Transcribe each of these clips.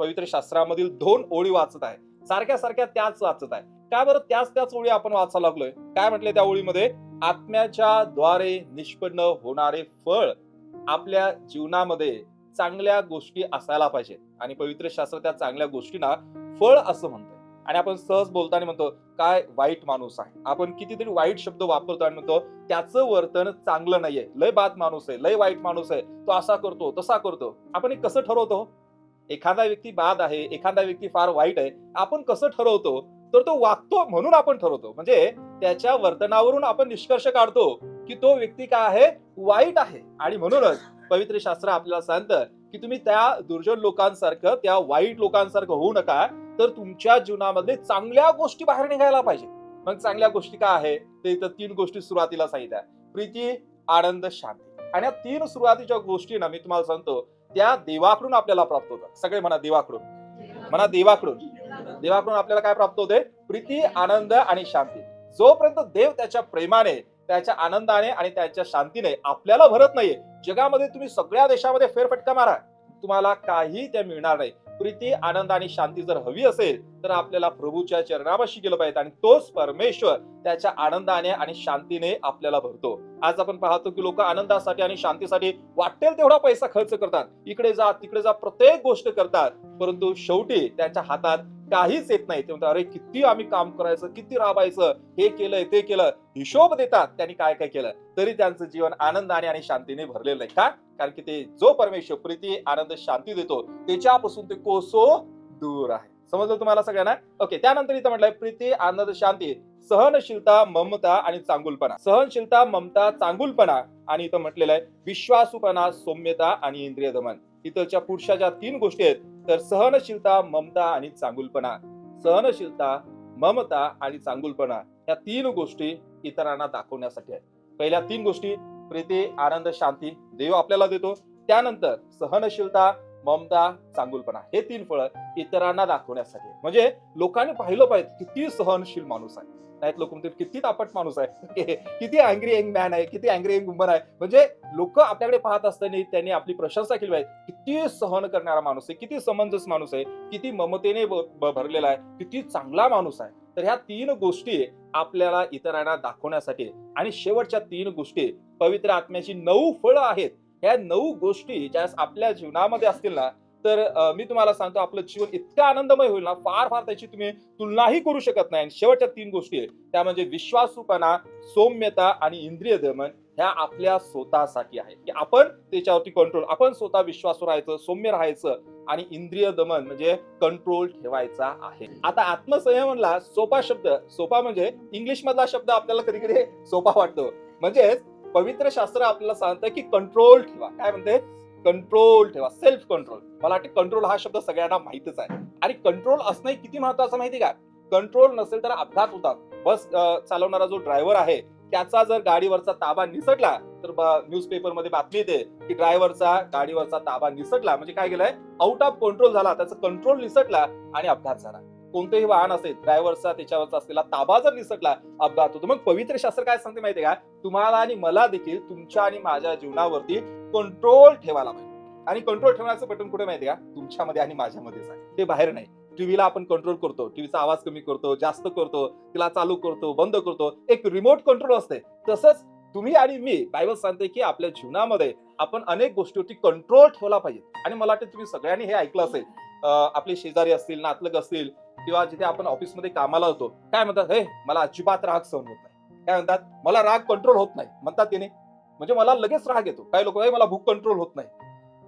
पवित्र शास्त्रामधील दोन ओळी वाचत आहे. सारख्या सारख्या त्याच वाचत आहे. का बरं त्याच त्याच ओळी आपण वाचायला लागलोय? काय म्हटले त्या ओळीमध्ये? आत्म्याच्या द्वारे निष्पन्न होणारे फळ आपल्या जीवनामध्ये चांगल्या गोष्टी असायला पाहिजे. आणि पवित्र शास्त्र त्या चांगल्या गोष्टींना फळ असं म्हणतोय. आणि आपण सहज बोलताना म्हणतो काय वाईट माणूस आहे? आपण कितीतरी वाईट शब्द वापरतो आणि म्हणतो त्याचं वर्तन चांगलं नाहीये. लय बाद माणूस आहे. लय वाईट माणूस आहे. तो असा करतो तसा करतो. आपण हे कसं ठरवतो? एखादा व्यक्ती बाद आहे एखादा व्यक्ती फार वाईट आहे आपण कसं ठरवतो? तर तो वागतो म्हणून आपण ठरवतो. म्हणजे त्याच्या वर्तनावरून आपण निष्कर्ष काढतो की तो व्यक्ती काय आहे? वाईट आहे. आणि म्हणूनच पवित्र शास्त्र आपल्याला सांगतं की तुम्ही त्या दुर्जन लोकांसारखं त्या वाईट लोकांसारखं होऊ नका तर तुमच्या जीवनामध्ये चांगल्या गोष्टी बाहेर निघायला पाहिजे. मग चांगल्या गोष्टी काय आहे? ते इथं तीन गोष्टी सुरुवातीला सांगितल्या. प्रीती आनंद शांती. आणि या तीन सुरुवातीच्या गोष्टी ना मी तुम्हाला सांगतो. त्या देवाकडून आपल्याला प्राप्त होतात. सगळे म्हणा देवाकडून. म्हणा देवाकडून. देवाकडून आपल्याला काय प्राप्त होते? प्रीती आनंद आणि शांती. जोपर्यंत देव त्याच्या प्रेमाने त्याच्या आनंदाने आणि त्याच्या शांतीने आपल्याला भरत नाहीये जगामध्ये तुम्ही सगळ्या देशामध्ये फेरफटका मारा. तुम्हाला काही त्या मिळणार नाही. प्रीती आनंद आणि शांती जर हवी असेल तर आपल्याला प्रभूच्या चरणापाशी गेलं पाहिजे आणि तोच परमेश्वर त्याच्या आनंदाने आणि शांतीने आपल्याला भरतो. आज आपण पाहतो की लोक आनंदासाठी आणि शांतीसाठी वाटेल तेवढा पैसा खर्च करतात. इकडे जा तिकडे जा प्रत्येक गोष्ट करतात. परंतु शेवटी त्यांच्या हातात काहीच येत नाही. ते म्हणतात अरे किती आम्ही काम करायचं किती राबायचं हे केलंय ते केलं. हिशोब देतात त्यांनी काय काय केलं. तरी त्यांचं जीवन आनंदाने आणि शांतीने भरलेलं आहे का? कारण की ते जो परमेश्वर प्रीती आनंद शांती देतो त्याच्यापासून ते कोसो दूर आहे. समजलं तुम्हाला सगळ्यांना? ओके त्यानंतर इथं म्हटलंय प्रीती आनंद शांती सहनशीलता ममता आणि चांगुलपणा. सहनशीलता ममता चांगुलपणा आणि इथं म्हटलेलं आहे विश्वासूपणा सौम्यता आणि इंद्रिय दमन. इथंच्या पुरुषाच्या ज्या तीन गोष्टी आहेत तर सहनशीलता ममता आणि चांगुलपणा. सहनशीलता ममता आणि चांगुलपणा या तीन गोष्टी इतरांना दाखवण्यासाठी आहेत. पहिल्या तीन गोष्टी प्रीती आनंद शांती देव आपल्याला देतो. त्यानंतर सहनशीलता ममता चांगुलपणा हे तीन फळं इतरांना दाखवण्यासाठी. म्हणजे लोकांनी पाहिलं पाहिजे किती सहनशील माणूस आहे. नाहीत लोक म्हणतील किती तापट माणूस आहे. किती अँग्री यंग मॅन आहे. किती अँग्री यंग वुमन आहे. म्हणजे लोक आपल्याकडे पाहत असताना त्यांनी आपली प्रशंसा केली पाहिजे. किती सहन करणारा माणूस आहे. किती समंजस माणूस आहे. किती ममतेने भरलेला आहे. किती चांगला माणूस आहे. तर ह्या तीन गोष्टी आपल्याला इतरांना दाखवण्यासाठी आणि शेवटच्या तीन गोष्टी पवित्र आत्म्याची नऊ फळं आहेत. ह्या नऊ गोष्टी ज्या आपल्या जीवनामध्ये असतील ना तर मी तुम्हाला सांगतो आपलं जीवन इतकं आनंदमय होईल ना फार फार त्याची तुम्ही तुलनाही करू शकत नाही. आणि शेवटच्या तीन गोष्टी आहेत. त्या म्हणजे विश्वासूपणा सौम्यता आणि इंद्रिय दमन ह्या आपल्या स्वतःसाठी आहे. की आपण त्याच्यावरती कंट्रोल आपण स्वतः विश्वासू राहायचं सौम्य राहायचं आणि इंद्रिय दमन म्हणजे कंट्रोल ठेवायचा आहे. आता आत्मसंयमनला सोपा शब्द सोपा म्हणजे इंग्लिश मधला शब्द आपल्याला कधी कधी सोपा वाटतो. म्हणजेच पवित्र शास्त्र आपल्याला सांगतं की कंट्रोल ठेवा. काय म्हणते? कंट्रोल ठेवा सेल्फ कंट्रोल मला वाटतं कंट्रोल हा शब्द सगळ्यांना माहितच आहे. आणि कंट्रोल असणं किती महत्वाचं माहिती का? कंट्रोल नसेल तर अपघात होतात. बस चालवणारा जो ड्रायव्हर आहे त्याचा जर गाडीवरचा ताबा निसटला तर न्यूजपेपरमध्ये बातमी येते की ड्रायव्हरचा गाडीवरचा ताबा निसटला. म्हणजे काय गेलाय आउट ऑफ कंट्रोल झाला. त्याचा कंट्रोल निसटला आणि अपघात झाला. कोणतेही वाहन असेल ड्रायव्हरचा त्याच्यावरचा असलेला ताबा जर निसटला अपघात होतो मग पवित्र शास्त्र काय सांगते माहितीये का? तुम्हाला आणि मला देखील तुमच्या आणि माझ्या जीवनावरती कंट्रोल ठेवायला पाहिजे. आणि कंट्रोल ठेवण्याचं बटन कुठे माहितीये का? तुमच्यामध्ये आणि माझ्यामध्येच आहे. ते बाहेर नाही. टीव्हीला आपण कंट्रोल करतो. टीव्हीचा आवाज कमी करतो जास्त करतो तिला चालू करतो बंद करतो. एक रिमोट कंट्रोल असते. तसंच तुम्ही आणि मी बायबल सांगते की आपल्या जीवनामध्ये आपण अनेक गोष्टीवरती कंट्रोल ठेवला पाहिजे. आणि मला वाटतं तुम्ही सगळ्यांनी हे ऐकलं असेल. आपले शेजारी असतील नातलग असतील किंवा जिथे आपण ऑफिसमध्ये कामाला होतो काय म्हणतात हे मला अजिबात राग सहन होत नाही. काय म्हणतात मला राग कंट्रोल होत नाही. म्हणतात त्याने म्हणजे मला लगेच राग येतो. काही लोक मला भूक कंट्रोल होत नाही.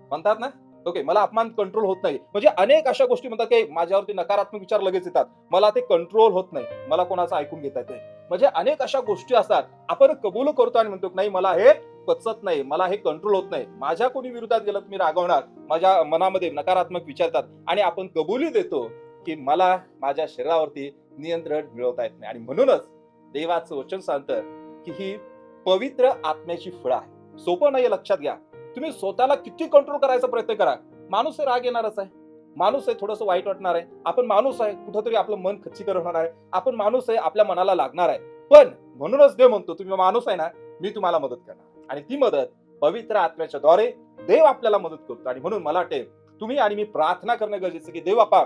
म्हणतात ना? ओके मला अपमान कंट्रोल होत नाही. म्हणजे अनेक अशा गोष्टी म्हणतात की माझ्यावरती नकारात्मक विचार लगेच येतात. मला ते कंट्रोल होत नाही. मला कोणाचं ऐकून घेता येत नाही. म्हणजे अनेक अशा गोष्टी असतात. आपण कबूल करतो आणि म्हणतो नाही मला हे पचत नाही. मला हे कंट्रोल होत नाही. माझ्या कोणी विरोधात गेलं मी रागवणार. माझ्या मनामध्ये नकारात्मक विचारतात आणि आपण कबुली देतो. की मला माझ्या शरीरावरती नियंत्रण मिळवता येत नाही. आणि म्हणूनच देवाचं वचन सांगतं की ही पवित्र आत्म्याची फळं आहे सोपं नाही लक्षात घ्या. तुम्ही स्वतःला किती कंट्रोल करायचा प्रयत्न करा. माणूस राग येणारच आहे. माणूस आहे थोडंसं वाईट वाटणार आहे. आपण माणूस आहे कुठंतरी आपलं मन खच्चीकर होणार आहे. आपण माणूस आहे आपल्या मनाला लागणार आहे. पण म्हणूनच देव म्हणतो तुम्ही माणूस आहे ना मी तुम्हाला मदत करणार. आणि ती मदत पवित्र आत्म्याच्या द्वारे देव आपल्याला मदत करतो. आणि म्हणून मला वाटते तुम्ही आणि मी प्रार्थना करणं गरजेचं की देव बापा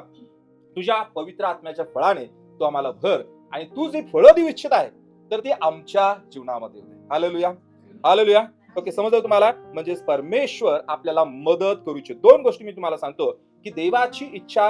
तुझ्या पवित्र आत्म्याच्या फळाने तू आम्हाला भर आणि तू जे फळं देऊ इच्छित आहे तर ती आमच्या जीवनामध्ये आलेलुया आलेलुया ओके समजलं तुम्हाला? म्हणजेच परमेश्वर आपल्याला मदत करू इच्छित. दोन गोष्टी मी तुम्हाला सांगतो. की देवाची इच्छा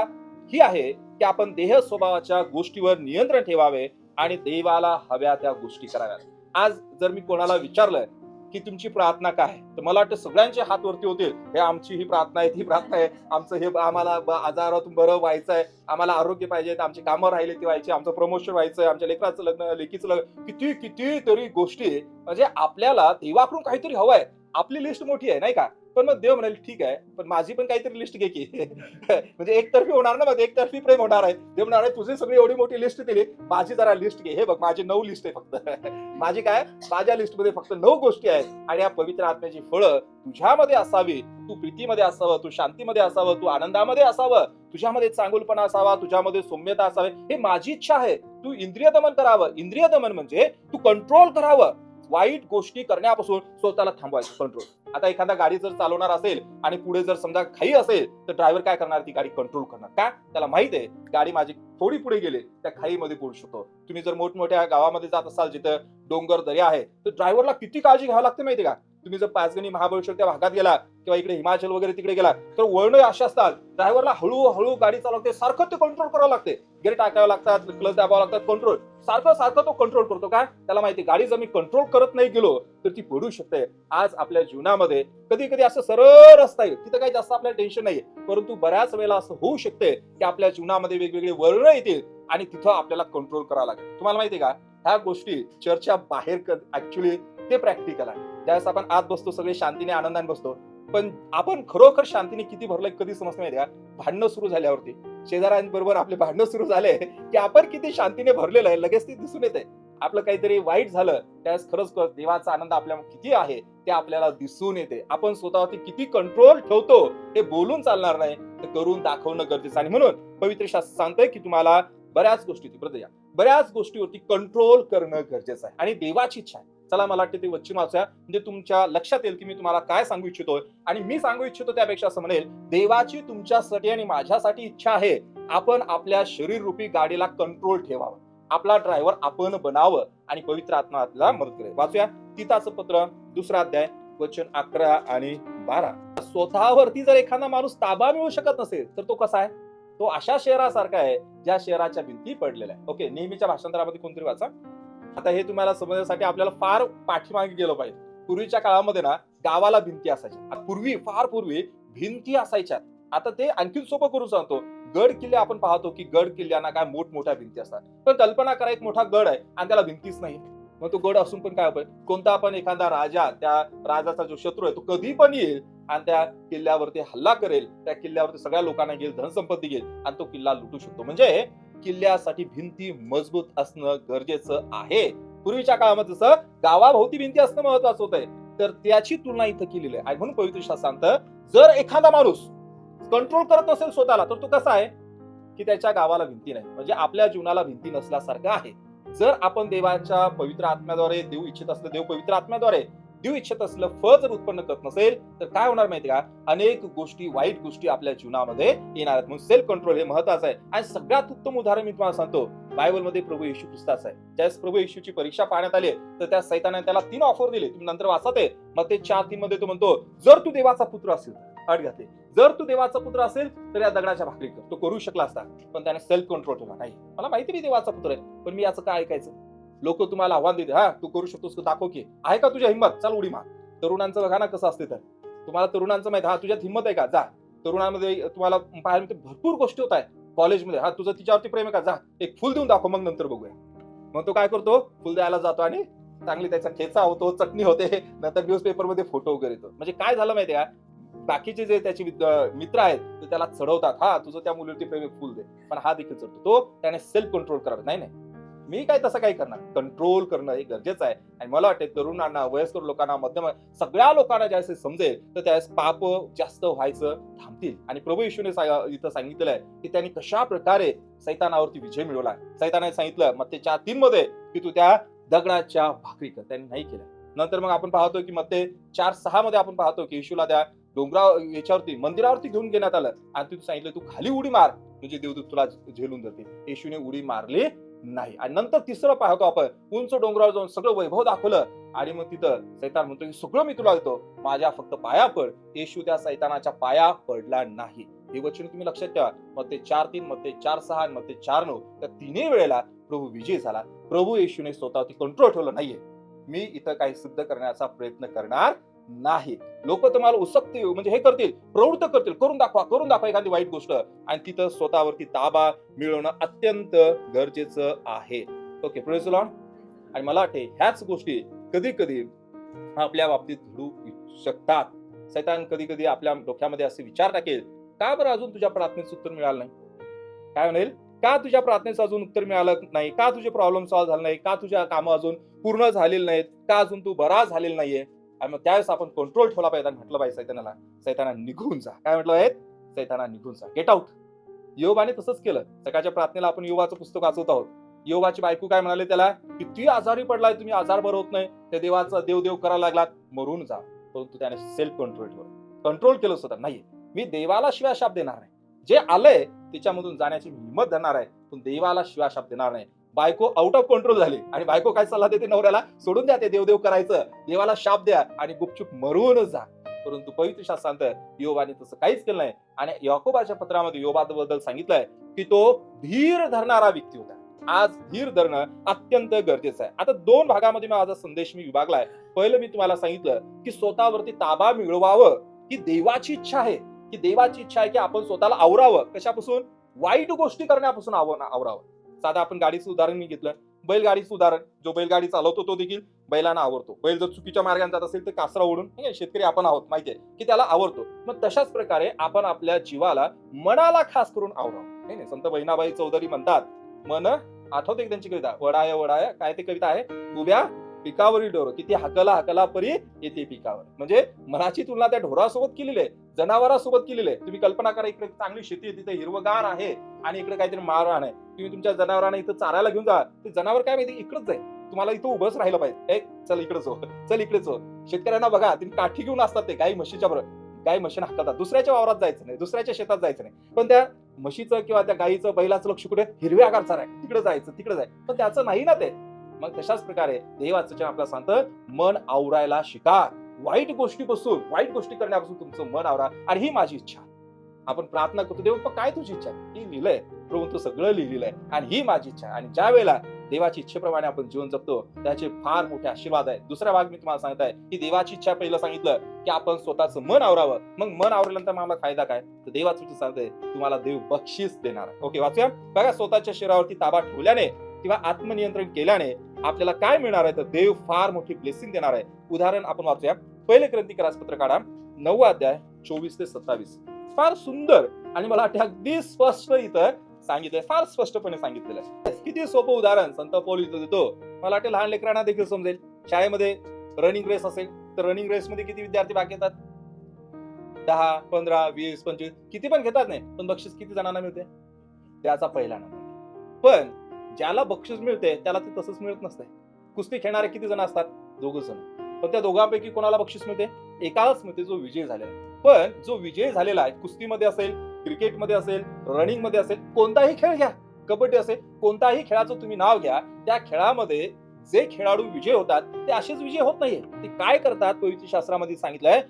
ही आहे की आपण देह स्वभावाच्या गोष्टीवर नियंत्रण ठेवावे आणि देवाला हव्या त्या गोष्टी कराव्यात. आज जर मी कोणाला विचारलं की तुमची प्रार्थना काय तर मला वाटतं सगळ्यांचे हात वरती होतील. हे आमची ही प्रार्थना आहे ती प्रार्थना आहे. आमचं हे आम्हाला आजारातून बरं व्हायचं आहे. आम्हाला आरोग्य पाहिजे आमची कामं राहिले ती व्हायची आमचं प्रमोशन व्हायचं आहे आमच्या लेकराचं लग्न लेकीचं लग्न. किती किती तरी गोष्टी म्हणजे आपल्याला देवाकडून काहीतरी हवं आहे. आपली लिस्ट मोठी आहे नाही का? पण मग देव म्हणाल ठीक आहे पण माझी पण काहीतरी लिस्ट घे की. म्हणजे एकतर्फी होणार ना मग एकतर्फी प्रेम होणार आहे. देव म्हणाले आहे तुझी सगळी एवढी मोठी लिस्ट दिली माझी जरा लिस्ट घे. हे बघ माझी नऊ लिस्ट आहे फक्त. माझी काय माझ्या लिस्टमध्ये फक्त नऊ गोष्टी आहेत. आणि या पवित्र आत्म्याची फळं तुझ्यामध्ये असावी. तू प्रीतीमध्ये असावं तू शांतीमध्ये असावं तू आनंदामध्ये असावं. तुझ्यामध्ये चांगुलपणा असावा तुझ्यामध्ये सौम्यता असावी. हे माझी इच्छा आहे. तू इंद्रिय दमन करावं. इंद्रिय दमन म्हणजे तू कंट्रोल करावं. वाईट गोष्टी करण्यापासून स्वतःला थांबवायचं कंट्रोल आता एखादा गाडी जर चालवणार असेल आणि पुढे जर समजा खाई असेल तर ड्रायव्हर काय करणार? ती गाडी कंट्रोल करणार. का? त्याला माहीत आहे गाडी माझी थोडी पुढे गेली त्या खाईमध्ये पडू शकतो. तुम्ही जर मोठमोठ्या गावामध्ये जात असाल जिथं डोंगर दर्या आहे तर ड्रायव्हरला किती काळजी घ्यावी लागते माहिती का? तुम्ही जर पाचगणी महाबळेश्वर त्या भागात गेला किंवा इकडे हिमाचल वगैरे तिकडे गेला तर वळणं असे असतात. ड्रायव्हरला हळूहळू गाडी चालवते सारखं ते कंट्रोल करावं लागते. गेअर टाकावं लागतात क्लच दाबावं लागतात कंट्रोल सारखं सारखं तो कंट्रोल करतो. काय? त्याला माहिती गाडी जर मी कंट्रोल करत नाही गेलो तर ती पडू शकते. आज आपल्या जीवनामध्ये कधी कधी असं सरळ रस्ता येईल तिथं काही जास्त आपल्याला टेन्शन नाहीये. परंतु बऱ्याच वेळेला असं होऊ शकते की आपल्या जीवनामध्ये वेगवेगळे वर्ण येतील आणि तिथं आपल्याला कंट्रोल करावं लागेल. तुम्हाला माहिती आहे का? ह्या गोष्टी चर्चा बाहेर ऍक्च्युली ते प्रॅक्टिकल आहे. ज्यावेळेस आपण आत बसतो सगळे शांतीने आनंदाने बसतो. पण आपण खरोखर शांतीने किती भरलंय कधी समजत नाही का? भांडणं सुरू झाल्यावरती. शेजाऱ्यांबरोबर आपले भांडणं सुरू झाले की आपण किती शांतीने भरलेलं आहे लगेच ते दिसून येते आपलं काहीतरी वाईट झालं त्यावेळेस खरंच देवाचा आनंद आपल्या किती आहे ते आपल्याला दिसून येते. आपण स्वतःवरती किती कंट्रोल ठेवतो हे बोलून चालणार नाही ते करून दाखवणं गरजेचं आहे. आणि म्हणून पवित्र शास्त्र सांगतंय की तुम्हाला बऱ्याच गोष्टी परत बऱ्याच गोष्टीवरती कंट्रोल करणं गरजेचं आहे. आणि देवाची इच्छा आहे. चला मला वाटते ते वच्ची वाचूया म्हणजे तुमच्या लक्षात येईल की मी तुम्हाला काय सांगू इच्छितोय. आणि मी सांगू इच्छितो त्यापेक्षा असं म्हणेल देवाची तुमच्यासाठी आणि माझ्यासाठी इच्छा आहे आपण आपल्या शरीर रूपी गाडीला कंट्रोल ठेवावं. आपला ड्रायव्हर आपण बनावं आणि पवित्र आत्मा आपल्याला मदत करेल. वाचूया. तिथाचं पत्र दुसरा अध्याय वचन अकरा आणि बारा. स्वतःवरती जर एखादा माणूस ताबा मिळू शकत नसेल तर तो कसा आहे? तो अशा शहरासारखा आहे ज्या शहराच्या भिंती पडलेल्या आहे ओके नेहमीच्या भाषांतरामध्ये कोणतरी वाचा. आता हे तुम्हाला समजण्यासाठी आपल्याला फार पाठीमागे गेलं पाहिजे. पूर्वीच्या काळामध्ये ना गावाला भिंती असायच्या. पूर्वी फार पूर्वी भिंती असायच्या. आता ते आणखी सोपं करून सांगतो. गड किल्ले आपण पाहतो की गड किल्ल्यांना काय मोठमोठ्या भिंती असतात. पण कल्पना करा एक मोठा गड आहे आणि त्याला भिंतीच नाही. मग तो गड असून पण काय होईल कोणता पण एखादा राजा त्या राजाचा जो शत्रू आहे तो कधी पण येईल आणि त्या किल्ल्यावरती हल्ला करेल. त्या किल्ल्यावरती सगळ्या लोकांना घेईल धनसंपत्ती घेईल आणि तो किल्ला लुटू शकतो. म्हणजे किल्ल्यासाठी भिंती मजबूत असणं गरजेचं आहे. पूर्वीच्या काळामध्ये जसं गावाभोवती भिंती असणं महत्वाचं होतंय तर त्याची तुलना इथं केलेली आहे. आणि म्हणून पवित्र शास्त्र जर एखादा माणूस कंट्रोल करत नसेल स्वतःला तर तो कसा आहे? की त्याच्या गावाला भिंती नाही. म्हणजे आपल्या जीवनाला भिंती नसल्यासारखं आहे. जर आपण देवाच्या पवित्र आत्म्याद्वारे देऊ इच्छित असलं देव पवित्र आत्म्याद्वारे देऊ इच्छित असलं फळ जर उत्पन्न करत नसेल तर काय होणार माहिती का? अनेक गोष्टी वाईट गोष्टी आपल्या जीवनामध्ये येणार आहेत. म्हणून सेल्फ कंट्रोल हे महत्वाचं आहे. आणि सगळ्यात उत्तम उदाहरण मी तुम्हाला सांगतो. बायबलमध्ये प्रभू येशू ख्रिस्ताच आहे. ज्यावेळेस प्रभू येशूची परीक्षा पाहण्यात आली तर त्या सैताने त्याला तीन ऑफर दिले. तुम्ही नंतर वाचत आहे. मग ते चार तीन मध्ये तो म्हणतो जर तू देवाचा पुत्र असेल अट घातली. जर तू देवाचा पुत्र असेल तर या दगडाच्या भाकरी कर. तो करू शकला असता पण त्याने सेल्फ कंट्रोल ठेवला नाही. मला माहिती मी देवाचा पुत्र आहे पण मी याचं काय ऐकायचं? लोक तुम्हाला आव्हान देते हा तू करू शकतोस दाखव की. आहे का तुझ्या हिंमत? चल उडी मार. तरुणांचं बघा ना कसं असते तर. तुम्हाला तरुणांचं माहिती हा तुझ्यात हिंमत आहे का? जा. तरुणांमध्ये तुम्हाला पाहायला मिळते भरपूर गोष्टी होत आहेत कॉलेजमध्ये. हा तुझं तिच्यावरती प्रेम आहे का? जा. एक फुल देऊन दाखव मग नंतर बघूया. मग तो काय करतो? फुल द्यायला जातो आणि चांगली त्याचा खेचा होतो चटणी होते. नंतर न्यूजपेपरमध्ये फोटो वगैरे येतो. म्हणजे काय झालं माहितीये का? बाकीचे जे त्याचे मित्र आहेत ते त्याला चढवतात. हा तुझं त्या मुलीवरती प्रेम फुल दे. पण हा देखील चढतो. तो त्याने सेल्फ कंट्रोल करावा नाही नाही. मी काय तसं काही करणार? कंट्रोल करणं हे गरजेचं आहे. आणि मला वाटते तरुणांना वयस्कर लोकांना मध्यम सगळ्या लोकांना ज्यावेळेस समजेल तर त्यावेळेस पाप जास्त व्हायचं थांबतील. आणि प्रभू येशूने इथं सांगितलं आहे की त्यांनी कशा प्रकारे सैतानावरती विजय मिळवला सैतानाने सांगितलं मग ते चार तीन मध्ये की तू त्या दगडाच्या भाकरी कर. त्यांनी नाही केलं. नंतर मग आपण पाहतो की मग ते चार सहा मध्ये आपण पाहतो की येशूला त्या डोंगरा याच्यावरती मंदिरावरती घेऊन घेण्यात आलं. आणि तिथून सांगितलं तू खाली उडी मार. म्हणजे देवदूत तुला झेलून जाते येशूने उडी मारली. नाही. आणि नंतर तिसरं पाहतो आपण उंच डोंगरावर जाऊन सगळं वैभव दाखवलं. आणि मग तिथं सैतान म्हणतो की सगळं मी तुला देतो. माझ्या फक्त पाया पड. येशू त्या सैतानाच्या पाया पडला नाही. हे वचन तुम्ही लक्षात ठेवा. मग ते चार तीन मग ते चार सहा मग ते चार नऊ. त्या तिन्ही वेळेला प्रभू विजय झाला. प्रभू येशूने स्वतःवरती कंट्रोल ठेवलं नाहीये. मी इथं काही सिद्ध करण्याचा प्रयत्न करणार नाही. लोक तुम्हाला उसकतील म्हणजे हे करतील प्रवृत्त करतील. करून दाखवा करून दाखवा एखादी वाईट गोष्ट. आणि तिथं स्वतःवरती ताबा मिळवणं अत्यंत गरजेचं आहे. ओके लॉन आणि मला वाटते ह्याच गोष्टी कधी कधी आपल्या बाबतीत घडू शकतात. सैतान कधी कधी आपल्या डोक्यामध्ये असे विचार टाकेल का बरं अजून तुझ्या प्रार्थनेचं उत्तर मिळालं नाही? काय म्हणेल? का तुझ्या प्रार्थनेचं अजून उत्तर मिळालं नाही? का तुझे प्रॉब्लेम सॉल्व्ह झाले नाही? का तुझ्या कामं अजून पूर्ण झालेली नाहीत? का अजून तू बरा झालेला नाहीये? आणि मग त्यावेळेस आपण कंट्रोल ठेवला पाहिजे. म्हटलं पाहिजे सैतानाला सैताना निघून जा. काय म्हटलं आहे सैताना निघून जा. गेट आउट योबाने तसंच केलं. सकाळच्या प्रार्थनेला आपण योगाचं पुस्तक वाचवत आहोत. योगाची बायको काय म्हणाले त्याला किती आजारी पडलाय तुम्ही आजार बरं होत नाही. त्या देवाचा देव देव करायला लागलात. मरून जा. परंतु त्याने सेल्फ कंट्रोल ठेवलं. कंट्रोल केलं स्वतः. नाही मी देवाला शिवाय शाप देणार नाही. जे आलंय त्याच्यामधून जाण्याची हिंमत धरणार आहे. पण देवाला शिवाय शाप देणार नाही. बायको आउट ऑफ कंट्रोल झाली. आणि बायको काय सल्ला देते नवऱ्याला? सोडून द्या ते देवदेव करायचं. देवाला शाप द्या आणि गुपचूप मरून जा. परंतु पवित्र शास्त्रांत योबाने तसं काहीच केलं नाही. आणि याकोबाच्या पत्रामध्ये योबाबद्दल सांगितलंय की तो धीर धरणारा व्यक्ती होता. आज धीर धरणं अत्यंत गरजेचं आहे. आता दोन भागामध्ये माझा संदेश मी विभागलाय. पहिलं मी तुम्हाला सांगितलं की स्वतःवरती ताबा मिळवावं ही देवाची इच्छा आहे की देवाची इच्छा आहे की आपण स्वतःला आवरावं. कशापासून? वाईट गोष्टी करण्यापासून आव- आवरावं. साधा आपण गाडीचं उदाहरण मी घेतलं. बैलगाडीचं उदाहरण. जो बैलगाडी चालवतो तो देखील बैलांना आवडतो. बैल जर चुकीच्या मार्गाने जात असेल तर कासरा ओढून शेतकरी आपण आहोत माहितीये की त्याला आवडतो. मग तशाच प्रकारे आपण आपल्या जीवाला मनाला खास करून आवरावं नाही संत बहिणाबाई चौधरी म्हणतात मन आठवते त्यांची कविता? वडाय वडाय काय ते कविता आहे? उभ्या पिकावरील डोर किती हकला हकला परी येते पिकावर. म्हणजे मनाची तुलना त्या ढोरासोबत केलेली आहे जनावरांसोबत केलेली आहे. तुम्ही कल्पना करा इकडे चांगली शेती आहे तिथे हिरवगार आहे आणि इकडे काहीतरी मारवाण आहे. तुम्ही तुमच्या जनावरांना इथं चारायला घेऊन जा. ते जनावर काय माहिती इकडेच जाईल तुम्हाला इथं उभंच राहिलं पाहिजे. ए चल इकडेच हो चल इकडेच हो शेतकऱ्यांना बघा तुम्ही काठी घेऊन असतात ते गाई म्हशीच्या बरोबर. गाई म्हशीनं हाकतात दुसऱ्याच्या वावरात जायचं नाही दुसऱ्याच्या शेतात जायचं नाही. पण त्या म्हशीचं किंवा त्या गाईचं बैलाचं लक्ष कुठे? हिरव्या आकार चार आहे. तिकडे जायचं तिकडे जायचं पण त्याचं नाही ना ते. मग तशाच प्रकारे देवाचं आपल्याला सांगतं मन आवरायला शिका वाईट गोष्टीपासून वाईट गोष्टी करण्यापासून तुमचं मन आवरा आणि ही माझी इच्छा. आपण प्रार्थना करतो देव काय तुझी इच्छा? ही लिहिलंय प्रभू तू सगळं लिहिलेलं आहे आणि ही माझी इच्छा. आणि ज्या वेळेला देवाची इच्छेप्रमाणे आपण जीवन जगतो त्याचे फार मोठे आशीर्वाद आहे दुसरा भाग मी तुम्हाला सांगत आहे की देवाची इच्छा पहिलं सांगितलं की आपण स्वतःचं मन आवरावं. मग मन आवरल्यानंतर मला फायदा काय? तर देवाचं सांगतंय तुम्हाला देव बक्षीस देणार. ओके वाचूया. बघा स्वतःच्या शरीरावरती ताबा ठेवल्याने किंवा आत्मनियंत्रण केल्याने आपल्याला काय मिळणार आहे? तर देव फार मोठी ब्लेसिंग देणार आहे. उदाहरण आपण वाचूया. पहिले क्रांतिकारास पत्र काढा. नऊ अध्याय चोवीस ते सत्तावीस. फार सुंदर आणि मला वाटते अगदी स्पष्ट इथं सांगितलंय. फार स्पष्टपणे सांगितलेलं आहे. किती सोपं उदाहरण. संत पौल इथं देतो. मला वाटते लहान लेकरांना देखील समजेल. शाळेमध्ये रनिंग रेस असेल तर रनिंग रेस मध्ये किती विद्यार्थी भाग घेतात दहा पंधरा वीस पंचवीस. किती पण घेतात नाही पण बक्षीस किती जणांना मिळते? त्याचा पहिला नंबर. पण ज्याला बक्षीस मिळते त्याला ते तसंच मिळत नसतंय. कुस्ती खेळणारे किती जण असतात? दोघ जण. पण त्या दोघांपैकी कोणाला बक्षीस मिळते? एकालाच मिळते जो विजय झालेला आहे. पण जो विजय झालेला आहे कुस्तीमध्ये असेल क्रिकेटमध्ये असेल रनिंगमध्ये असेल कोणताही खेळ घ्या. कबड्डी असेल कोणताही खेळाचं तुम्ही नाव घ्या त्या खेळामध्ये जे खेळाडू विजय होतात ते असेच विजय होत नाहीये. ते काय करतात? पवित्र शास्त्रामध्ये सांगितलंय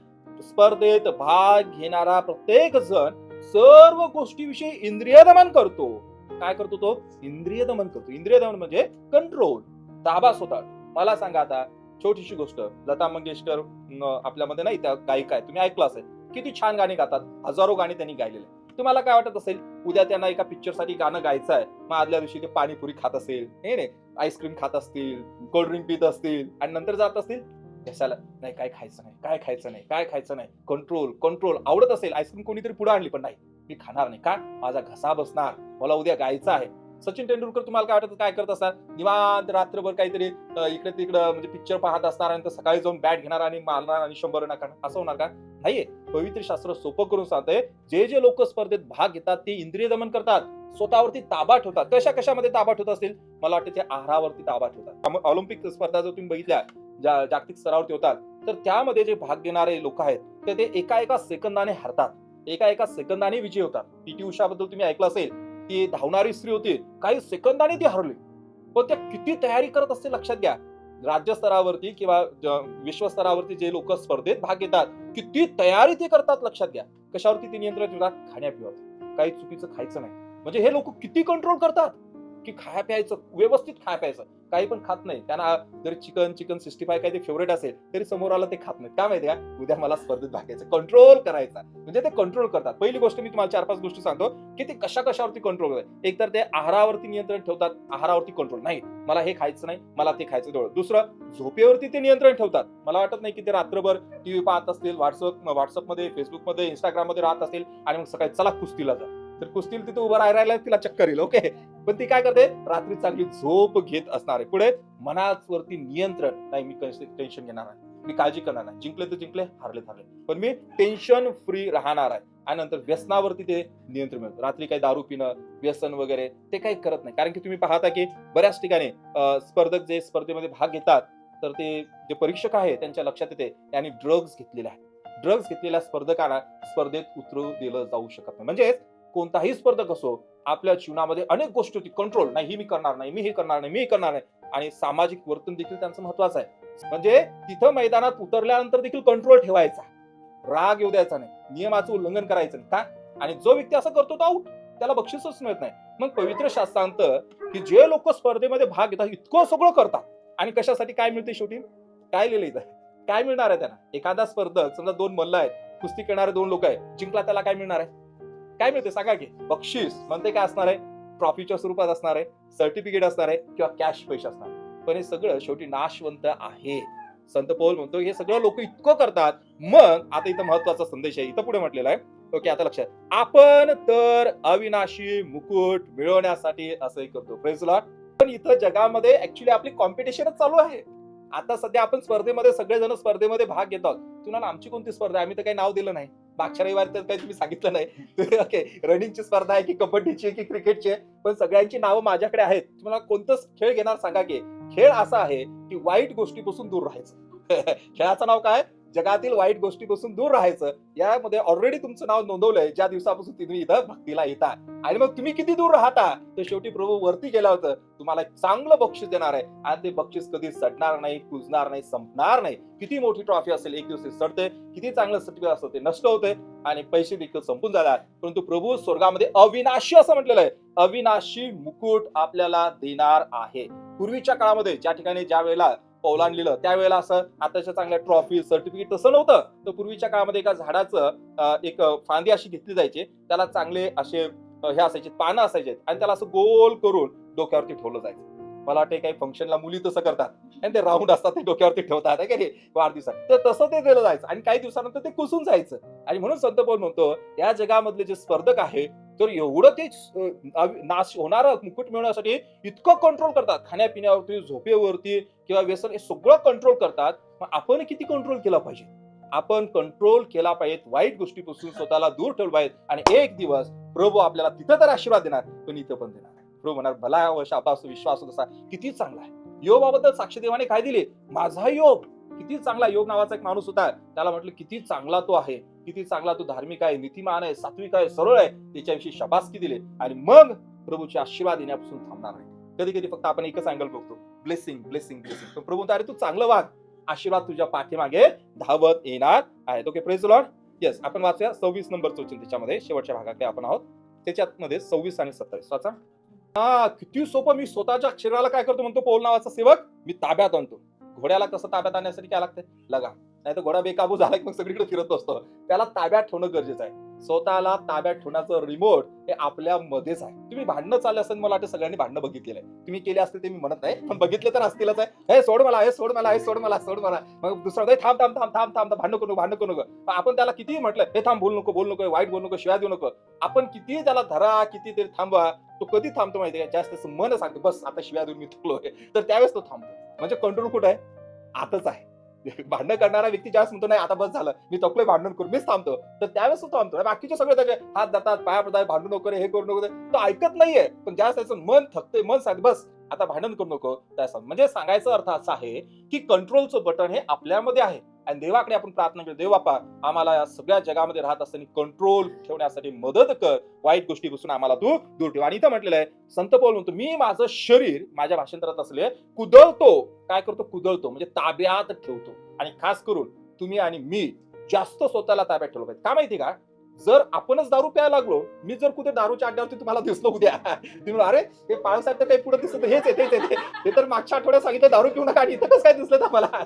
स्पर्धेत भाग घेणारा प्रत्येक जण सर्व गोष्टीविषयी इंद्रिय दमन करतो. काय करतो तो? इंद्रिय दमन करतो. इंद्रिय दमन म्हणजे कंट्रोल ताबा स्वतः. मला सांगा आता छोटीशी गोष्ट. लता मंगेशकर आपल्यामध्ये नाही त्या गायिका आहे तुम्ही ऐकलं असेल. किती छान गाणी गातात. हजारो गाणी त्यांनी गायलेले तुम्हाला काय वाटत असेल उद्या त्यांना एका पिक्चरसाठी गाणं गायचं आहे. मग आदल्या दिवशी ते पाणीपुरी खात असेल. हे नाही. आईस्क्रीम खात असतील कोल्ड्रिंक पित असतील आणि नंतर जात असतील कशाला? नाही काय खायचं नाही काय खायचं नाही काय खायचं नाही. कंट्रोल कंट्रोल आवडत असेल आईस्क्रीम कोणीतरी पुढे आणली पण नाही. मी खाणार नाही. का? माझा घसा बसणार. मला उद्या गायचं आहे. सचिन तेंडुलकर तुम्हाला काय वाटत? काय करत असणार? निवांत रात्रभर काहीतरी इकडे तिकडं म्हणजे पिक्चर पाहत असणार आणि सकाळी जाऊन बॅट घेणार आणि मारणार आणि शंभर रन करणार. असं होणार का? नाहीये. पवित्र शास्त्र सोपं करून सांगतंय. जे जे लोक स्पर्धेत भाग घेतात ते इंद्रिय दमन करतात. स्वतःवरती ताबा ठेवतात. कशा कशामध्ये ताबा ठेवत असतील? मला वाटतं ते आहारावरती ताबा ठेवतात. ऑलिम्पिक स्पर्धा जर तुम्ही बघितल्या ज्या जागतिक स्तरावरती होतात तर त्यामध्ये जे भाग घेणारे लोक आहेत ते ते एका एका सेकंदाने हरतात. एका एका सेकंदाने विजयी होतात. पीटी उषाबद्दल तुम्ही ऐकलं असेल ती धावणारी स्त्री होती. काही सेकंदाने ती हरली पण त्या किती तयारी करत असते लक्षात घ्या. राज्यस्तरावरती किंवा विश्वस्तरावरती जे लोक स्पर्धेत भाग घेतात किती तयारी ते करतात लक्षात घ्या. कशावरती ते नियंत्रण ठेवतात? खाण्यापिण्यावरती. काही चुकीचं खायचं नाही. म्हणजे हे लोक किती कंट्रोल करतात? की खाया प्यायचं व्यवस्थित खाया प्यायचं. काही पण खात नाही. त्यांना जरी चिकन चिकन सिक्स्टी फाय काही ते फेवरेट असेल तरी समोर आलं ते खात नाही काय माहिती आहे उद्या मला स्पर्धेत भाग घ्यायचं कंट्रोल करायचा म्हणजे ते कंट्रोल करतात. पहिली गोष्ट मी तुम्हाला चार पाच गोष्टी सांगतो की ते कशा कशावरती कंट्रोल करतात. एक तर ते आहारावरती नियंत्रण ठेवतात आहारावरती कंट्रोल नाही. मला हे खायचं नाही मला ते खायचं तेवढं दुसरं झोपेवरती ते नियंत्रण ठेवतात. मला वाटत नाही की ते रात्रभर टीव्ही पाहत असतील व्हॉट्सअप व्हॉट्सअपमध्ये फेसबुकमध्ये इंस्टाग्राममध्ये राहत असतील आणि मग सकाळी चला कुस्तीला जा. तर कुस्तील तिथे उभं राहायला तिला चक्कर येईल ओके? पण ती काय करते? रात्री चांगली झोप घेत असणार आहे. पुढे मनावरती नियंत्रण. नाही मी टेन्शन घेणार नाही. मी काळजी करणार नाही. जिंकले तर जिंकले हारले हारले. पण मी टेन्शन फ्री राहणार आहे. आणि नंतर व्यसनावरती ते नियंत्रण मिळतं. रात्री काही दारू पिणं व्यसन वगैरे ते काही करत नाही. कारण की तुम्ही पाहता की बऱ्याच ठिकाणी स्पर्धक जे स्पर्धेमध्ये भाग घेतात तर ते जे परीक्षक आहे त्यांच्या लक्षात येते. त्यांनी ड्रग्ज घेतलेले आहे ड्रग्ज घेतलेल्या स्पर्धकांना स्पर्धेत उतरू दिलं जाऊ शकत नाही. म्हणजेच कोणताही स्पर्धक असो आपल्या जीवनामध्ये अनेक गोष्टी होती. कंट्रोल नाही ही मी करणार नाही मी हे करणार नाही मी हे करणार नाही. आणि सामाजिक वर्तन देखील त्यांचं महत्वाचं आहे. म्हणजे तिथं मैदानात उतरल्यानंतर देखील कंट्रोल ठेवायचा. राग येऊ द्यायचा नाही. नियमाचं उल्लंघन करायचं नाही. का? आणि जो व्यक्ती असं करतो तो आऊट त्याला बक्षीसच मिळत नाही. मग पवित्र शास्त्रांत की जे लोक स्पर्धेमध्ये भाग घेतात इतकं सगळं करतात. आणि कशासाठी काय मिळते शेवटी? काय लिहिलं इथं? काय मिळणार आहे त्यांना? एखादा स्पर्धक समजा दोन मल्ल आहेत. कुस्ती करणारे दोन लोक आहेत. जिंकला त्याला काय मिळणार आहे? काय मिळते सांगा की. बक्षीस म्हणते काय असणार आहे? ट्रॉफीच्या स्वरूपात असणार आहे. सर्टिफिकेट असणार आहे किंवा कॅश पैसे असणार पण हे सगळं शेवटी नाशवंत आहे. संत पौल म्हणतो हे सगळं लोक इतकं करतात. मग आता इथं महत्त्वाचा संदेश आहे. इथं पुढे म्हटलेला आहे. ओके आता लक्षात. आपण तर अविनाशी मुकुट मिळवण्यासाठी असंही करतो. पण इथं जगामध्ये ऍक्च्युली आपली कॉम्पिटिशनच चालू आहे. आता सध्या आपण स्पर्धेमध्ये सगळेजण स्पर्धेमध्ये भाग घेतो तुम्हाला आमची कोणती स्पर्धा आहे? आम्ही तर काही नाव दिलं नाही. रविवारी तर काही तुम्ही सांगितलं नाही. ओके रनिंगची स्पर्धा आहे की कबड्डीची आहे की क्रिकेटची आहे पण सगळ्यांची नावं माझ्याकडे आहेत. तुम्हाला कोणतंच खेळ घेणार सांगा की खेळ असा आहे की वाईट गोष्टीपासून दूर राहायचं. खेळाचं नाव काय? जगातील वाईट गोष्टीपासून दूर राहायचं यामध्ये ऑलरेडी तुमचं नाव नोंदवलंय ज्या दिवसापासून तुम्ही इथं भक्तीला येता. आणि मग तुम्ही किती दूर राहता तर शेवटी प्रभू वरती गेला होतं. तुम्हाला चांगलं बक्षीस देणार आहे. आणि ते बक्षीस कधी सडणार नाही कुजणार नाही संपणार नाही. किती मोठी ट्रॉफी असेल एक दिवस सडते. किती चांगलं सर्टिफिकेट असतं ते नष्ट होते. आणि पैसे देखील संपून जातात. परंतु प्रभू स्वर्गामध्ये अविनाशी असं म्हटलेलं आहे. अविनाशी मुकुट आपल्याला देणार आहे. पूर्वीच्या काळामध्ये ज्या ठिकाणी ज्या वेळेला पौलान लिहिलं त्यावेळेला असं आताच्या चांगल्या ट्रॉफी सर्टिफिकेट तसं नव्हतं. तर पूर्वीच्या काळामध्ये एका झाडाचं एक फांदी अशी घेतली जायची. त्याला चांगले असे हे असायचे पानं असायचे. आणि त्याला असं गोल करून डोक्यावरती ठेवलं जायचं. मला वाटते काही फंक्शनला मुली तसं करतात. आणि ते राऊंड असतात ते डोक्यावरती ठेवतात है का नाही? वाढदिवसात तर तसं ते दिलं जायचं. आणि काही दिवसानंतर ते कुसून जायचं. आणि म्हणून संत पौल म्हणतो या जगामधले जे स्पर्धक आहे तर एवढं ते नाश होणारं मुकुट मिळवण्यासाठी इतकं कंट्रोल करतात. खाण्यापिण्यावरती झोपेवरती किंवा व्यसन हे सगळं कंट्रोल करतात. मग आपण किती कंट्रोल केला पाहिजे? आपण कंट्रोल केला पाहिजे वाईट गोष्टीपासून स्वतःला दूर ठेवलं पाहिजे. आणि एक दिवस प्रभू आपल्याला तिथं तर आशीर्वाद देणार पण इथं पण देणार प्रभू म्हणणार भला हो, व आपला विश्वास तसा किती चांगला आहे. योबाबद्दल साक्षीदेवाने काय दिले? माझा योग किती चांगला योग नावाचा एक माणूस होता त्याला म्हटलं किती चांगला तो आहे किती चांगला तो धार्मिक आहे नीतिमान आहे सात्विक आहे सरळ आहे त्याच्याविषयी शबासकी दिले आणि मग प्रभूचे आशीर्वाद येण्यापासून थांबणार नाही. कधी कधी फक्त आपण एकच अँगल बघतो ब्लेसिंग ब्लेसिंग ब्लेसिंग पण प्रभू अरे तू चांगलं वाघ आशीर्वाद तुझ्या पाठीमागे धावत येणार आहेत ओके प्रेज लॉर्ड येस आपण वाचूया सव्वीस नंबरचं वचन त्याच्यामध्ये शेवटच्या भागाकडे आपण आहोत. त्याच्यामध्ये सव्वीस आणि सत्तावीस वाचा. हा किती सोपं मी स्वतःच्या शरीराला काय करतो? म्हणतो पौल नावाचा सेवक. मी ताब्यात आणतो. घोड्याला कसं ताब्यात आणण्यासाठी काय लागतं लगा. नाही तर घोडा बेकाबू झाला की मग सगळीकडे फिरत असतो त्याला ताब्यात ठेवणं गरजेचं आहे. स्वतःला ताब्यात ठेवण्याचं रिमोट हे आपल्या मध्येच आहे. तुम्ही भांडणं चालले असेल मला वाटतं सगळ्यांनी भांडणं बघितलेलं आहे. तुम्ही केले असतील ते मी म्हणत नाही पण बघितलं तर असतीलच आहे. हे सोड मला हे सोड मला हे सोड मला सोड मला. मग दुसरा थांब थांब थांब थांब थांब भांडण करू भांडण करू नको. आपण त्याला कितीही म्हटलं हे थांब बोलू नको बोल नको वाईट बोलू नको शिवाय देऊ नको. आपण किती त्याला धरा किती तरी थांबवा तो कधी थांबतो माहिती आहे जास्त मन सांगतो बस आता शिवाय देऊन मी थकलोय. तर त्यावेळेस तो थांबतो. म्हणजे कंट्रोल कुठं आहे? आताच आहे. भांडण करणारा व्यक्ती ज्यावेळेस म्हणतो नाही आता बस झालं. मी थकलोय भांडण करून. मीच थांबतो. तर त्यावेळेस तो थांबतो. बाकीचे सगळे त्याचे हात जातात पाया पडतात भांडू नको हे करू नको तो ऐकत नाहीये. पण ज्यावेळेस त्याचं मन थकतंय मन सांग बस आता भांडण करू नको. त्या म्हणजे सांगायचा अर्थ असा आहे की कंट्रोलचं बटन हे आपल्यामध्ये आहे. आणि देवाकडे आपण प्रार्थना केली देव बापा आम्हाला या सगळ्या जगामध्ये राहत असताना कंट्रोल ठेवण्यासाठी मदत कर. वाईट गोष्टीपासून आम्हाला तू दूर ठेव. आणि इथं म्हटलेलं आहे संत पौल म्हणतो मी माझं शरीर माझ्या भाषांतरात असले कुदळतो. काय करतो? कुदळतो. म्हणजे ताब्यात ठेवतो. आणि खास करून तुम्ही आणि मी जास्त स्वतःला ताब्यात ठेवलं पाहिजे. का माहिती का? जर आपणच दारू प्यायला लागलो मी जर कुठे दारूच्या अड्ड्यावरती तुम्हाला दिसलो उद्या. तुम्ही अरे हे पाळसाहेब तर काही पुढे दिसत हेच येते तेच ते. ते तर मागच्या आठवड्यात सांगितलं दारू पिऊ नका आणि इथं कसं काय दिसलं तर मला?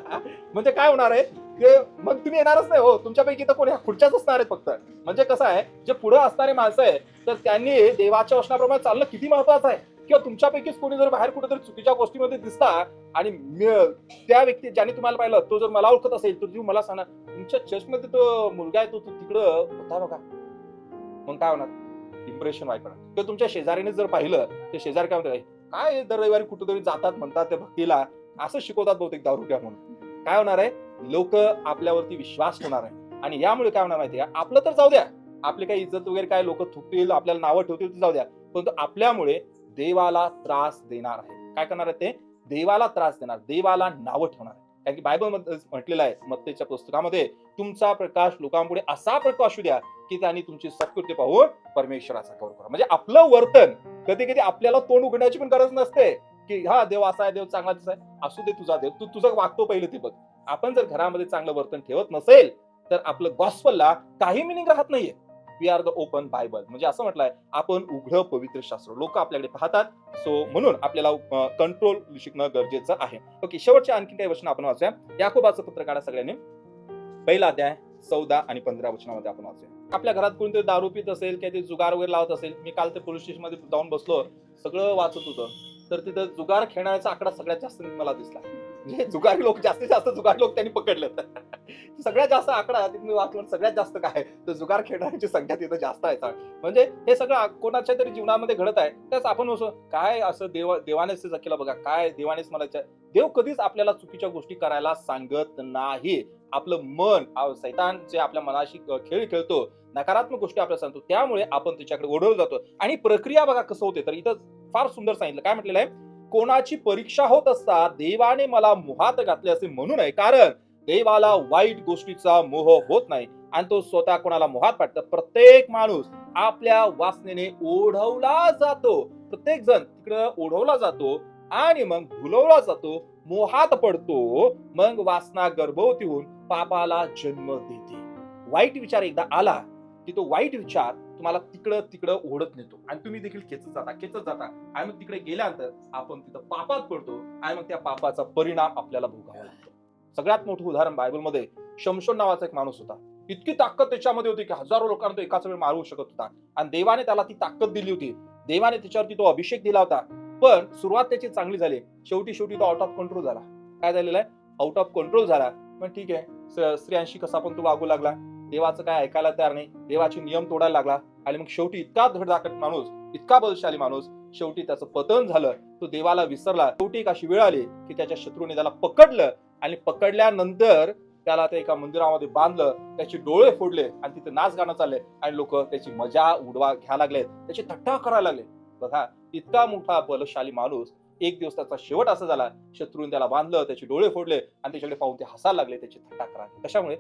म्हणजे काय होणार आहे? ते मग तुम्ही येणारच नाही हो. तुमच्यापैकी तर कोणी खुर्च्याच असणार आहेत फक्त. म्हणजे कसं आहे जे पुढे असणारे माणसं आहे तर त्यांनी देवाच्या वचनाप्रमाणे चालणं किती महत्वाचं आहे. किंवा तुमच्यापैकीच कोणी जर बाहेर कुठेतरी चुकीच्या गोष्टीमध्ये दिसता आणि त्या व्यक्ती ज्याने तुम्हाला पाहिलं तो जर मला ओळखत असेल तर तुम्ही मला सांगा. तुमच्या चर्चमध्ये तो मुलगा आहे तो तिकडं होता बघा. मग काय होणार? इम्प्रेशन वाईट होणार. किंवा तुमच्या शेजारीने जर पाहिलं ते शेजारी काय म्हणतात काय दर रविवारी कुठेतरी जातात म्हणतात त्या भक्तीला. असं शिकवतात बहुतेक दारू म्हणून. काय होणार आहे? लोक आपल्यावरती विश्वास ठेवणार आहे. आणि यामुळे काय होणार माहिती आहे आपलं तर जाऊ द्या. आपली काही इज्जत वगैरे काय लोक थुकतील आपल्याला नावं ठेवतील जाऊ द्या. परंतु आपल्यामुळे देवाला त्रास देणार आहे. काय करणार आहे ते? देवाला त्रास देणार देवाला नावं ठेवणार आहे. कारण की बायबल म्हटलेलं आहे मत्तेच्या पुस्तकामध्ये तुमचा प्रकाश लोकांपुढे असा प्रकाशू द्या की त्यांनी तुमची सत्कृत्य पाहून परमेश्वराचा गौरव करा. म्हणजे आपलं वर्तन कधी कधी आपल्याला तोंड उघडण्याची पण गरज नसते की हा देव असा आहे देव चांगला दिसत आहे असू दे तुझा देव तू तुझं वागतो पहिले ते बघ. आपण जर घरामध्ये चांगलं वर्तन ठेवत नसेल तर आपलं गॉस्पलला काही मिनिंग राहत नाहीये. We are the open Bible म्हणजे असं म्हटलंय आपण उघड पवित्र शास्त्र. लोक आपल्याकडे पाहतात. सो म्हणून आपल्याला कंट्रोल शिकणं गरजेचं आहे. ओके शेवटच्या आणखी काही वचन आपण वाचूया. याकोबाचं पत्र काढा सगळ्यांनी पहिला अध्याय चौदा आणि पंधरा वचनामध्ये आपण वाचूया. आपल्या घरात कोणतरी दारू पित असेल काहीतरी ते जुगार वगैरे लावत असेल मी काल ते पोलीस स्टेशनमध्ये जाऊन बसलो सगळं वाचत होतं. तर तिथं जुगार खेळण्याचा आकडा सगळ्यात जास्त मला दिसला. जुगारी लोक जास्तीत जास्त जुगार लोक त्यांनी पकडले सगळ्यात जास्त आकडा तिथे वाचलं सगळ्यात जास्त काय? तर जुगार खेळणाऱ्यांची संख्या तिथं जास्त आहे. म्हणजे हे सगळं कोणाच्या तरी जीवनामध्ये घडत आहे. त्याच आपण काय असं देव देवानेच केला केलं बघा. काय देवानेच मला देव कधीच आपल्याला चुकीच्या गोष्टी करायला सांगत नाही. आपलं मन सैतान जे आपल्या मनाशी खेळ खेळतो नकारात्मक गोष्टी आपल्याला सांगतो त्यामुळे आपण त्याच्याकडे ओढवलं जातो. आणि प्रक्रिया बघा कसं होते तर इथं फार सुंदर सांगितलं. काय म्हटलेलं आहे? कोणाची परीक्षा होत असता देवाने मला मोहात घातले असे म्हणू नये कारण देवाला वाईट गोष्टीचा मोह होत नाही आणि तो स्वतः कोणाला मोहात पाडतं? प्रत्येक माणूस आपल्या वासनेने ओढवला जातो. प्रत्येक जण तिकडं ओढवला जातो आणि मग भुलवला जातो मोहात पडतो मग वासना गर्भवती होऊन पापाला जन्म देते. वाईट विचार एकदा आला की तो वाईट विचार तुम्हाला तिकडं तिकडं ओढत नेतो. आणि तुम्ही देखील खेचत जाता खेचत जाता. आणि मग तिकडे गेल्यानंतर आपण तिथं पापात पडतो आणि मग त्या पापाचा परिणाम आपल्याला भोगावा लागतो. सगळ्यात मोठं उदाहरण बायबलमध्ये शमशोन नावाचा एक माणूस होता. इतकी ताकद त्याच्यामध्ये होती की हजारो लोकांना तो एकाच वेळ मारू शकत होता. आणि देवाने त्याला ती ताकद दिली होती. देवाने त्याच्यावरती तो अभिषेक दिला होता. पण सुरुवात त्याची चांगली झाली. शेवटी शेवटी तो आउट ऑफ कंट्रोल झाला. काय झालेलं आहे? आउट ऑफ कंट्रोल झाला. पण ठीक आहे. स्त्रियांशी कसा पण तो वागू लागला. देवाचं काय ऐकायला तयार नाही. देवाचे नियम तोडायला लागला. आणि मग शेवटी इतका धडधाकट माणूस इतका बलशाली माणूस शेवटी त्याचं पतन झालं तो देवाला विसरला. शेवटी एक अशी वेळ आली की त्याच्या शत्रूने त्याला पकडलं आणि पकडल्यानंतर त्याला ते एका मंदिरामध्ये बांधलं त्याचे डोळे फोडले आणि तिथे नाच गाणं चालले आणि लोक त्याची मजा उडवा घ्या लागले त्याची थट्टा करायला लागले. बघा इतका मोठा बलशाली माणूस एक दिवस त्याचा शेवट असा झाला शत्रूने त्याला बांधलं त्याचे डोळे फोडले आणि त्याच्याकडे पाहून ते हसायला लागले त्याची थट्टा करायला कशामुळे?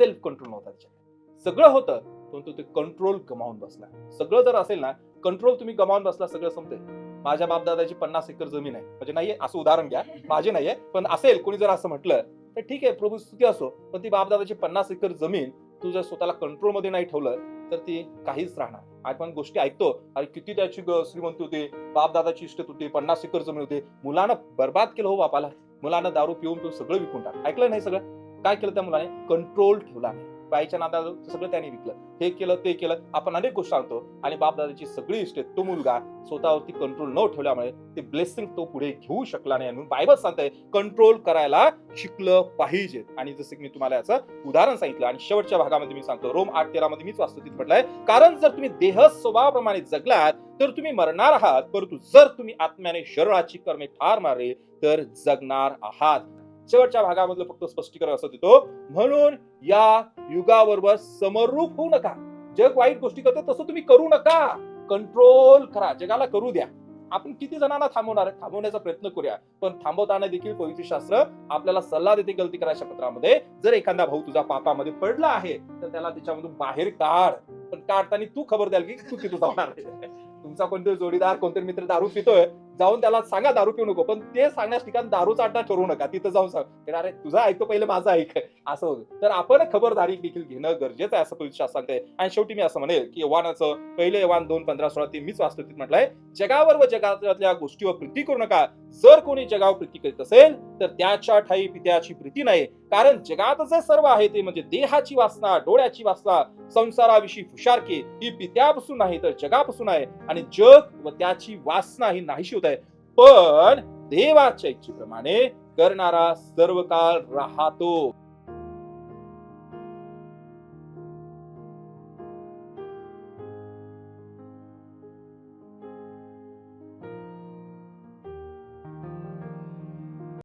सेल्फ कंट्रोल नव्हता त्याच्याकडे. सगळं होतं परंतु ते कंट्रोल गमावून बसला. सगळं जर असेल ना कंट्रोल तुम्ही गमावून बसला सगळं संपते. माझ्या बापदादाची पन्नास एकर जमीन आहे. म्हणजे नाहीये असं उदाहरण घ्या. माझे नाहीये पण असेल कोणी जर असं म्हटलं तर ठीक आहे प्रभू स्तुती असो पण ती बापदादाची पन्नास एकर जमीन तू जर स्वतःला कंट्रोलमध्ये नाही ठेवलं तर ती काहीच राहणार. आपण गोष्टी ऐकतो अरे किती त्याची श्रीमंती होते बापदादाची इष्ट होती पन्नास एकर जमीन होते. मुलानं बर्बाद केलं हो बापाला. मुलानं दारू पिऊन पिऊन सगळं विकून टाक. ऐकलं नाही सगळं? काय केलं त्या मुलाने? कंट्रोल ठेवला नाही. बाईच्या नादाला सगळं त्याने विकलं. हे केलं ते केलं आपण अनेक गोष्ट सांगतो. आणि बापदादाची सगळी इष्ट तो मुलगा स्वतःवरती कंट्रोल न ठेवल्यामुळे ते ब्लेसिंग तो पुढे घेऊ शकला नाही म्हणून बायबल सांगतंय कंट्रोल करायला शिकलं पाहिजे. आणि जसं की मी तुम्हाला याचं उदाहरण सांगितलं आणि शेवटच्या भागामध्ये मी सांगतो रोम आठ तेरा मध्ये मीच वाचतो तिथे म्हटलंय कारण जर तुम्ही देह स्वभावाप्रमाणे जगलात तर तुम्ही मरणार आहात. परंतु जर तुम्ही आत्म्याने शरीराची कर्मे ठार मारली तर जगणार आहात. शेवटच्या भागामधलं फक्त स्पष्टीकरण असं देतो. म्हणून या युगाबरोबर समरूप होऊ नका. जग वाईट गोष्टी करतो तसं तुम्ही करू नका. कंट्रोल करा. जगाला करू द्या. आपण किती जणांना थांबवणार थांबवण्याचा प्रयत्न करूया. पण थांबवताना देखील पवित्र शास्त्र आपल्याला सल्ला देते गलती करायच्या पत्रामध्ये. जर एखादा भाऊ तुझा पापामध्ये पडला आहे तर त्याला त्याच्यामधून बाहेर काढ. पण काढताना तू खबर द्याल की तू तिथं जाणार तुमचा कोणतरी जोडीदार कोणतरी मित्र दारू पितोय जाऊन त्याला सांगा दारू पिऊ नको. पण ते सांगण्यास ठिकाण दारूचा अड्डा ठरवू नका. तिथं जाऊन सांग. "अरे, तुझा ऐकतो पहिले माझं ऐक. असं होतं. तर आपण खबरदारी देखील घेणं गरजेचं आहे असं पवित्र शास्त्र सांगते आणि शेवटी मी असं म्हणेल की यवानाचं पहिले यवान दोन पंधरा सोळा ते मीच वाचतो तिथे म्हटलंय जगावर व जगातल्या गोष्टीवर प्रीती करू नका. जर कोणी जगावर प्रीती करीत असेल तर त्याच्या ठाई पित्याची प्रीती नाही. कारण जगात जे सर्व आहे ते म्हणजे देहाची वासना डोळ्याची वासना संसाराविषयी हुशारकी ही पित्यापासून नाही तर जगापासून आहे. आणि जग व त्याची वासना ही नाहीशी होत पण देवाच्या इच्छेप्रमाणे करणारा सर्व काळ राहतो.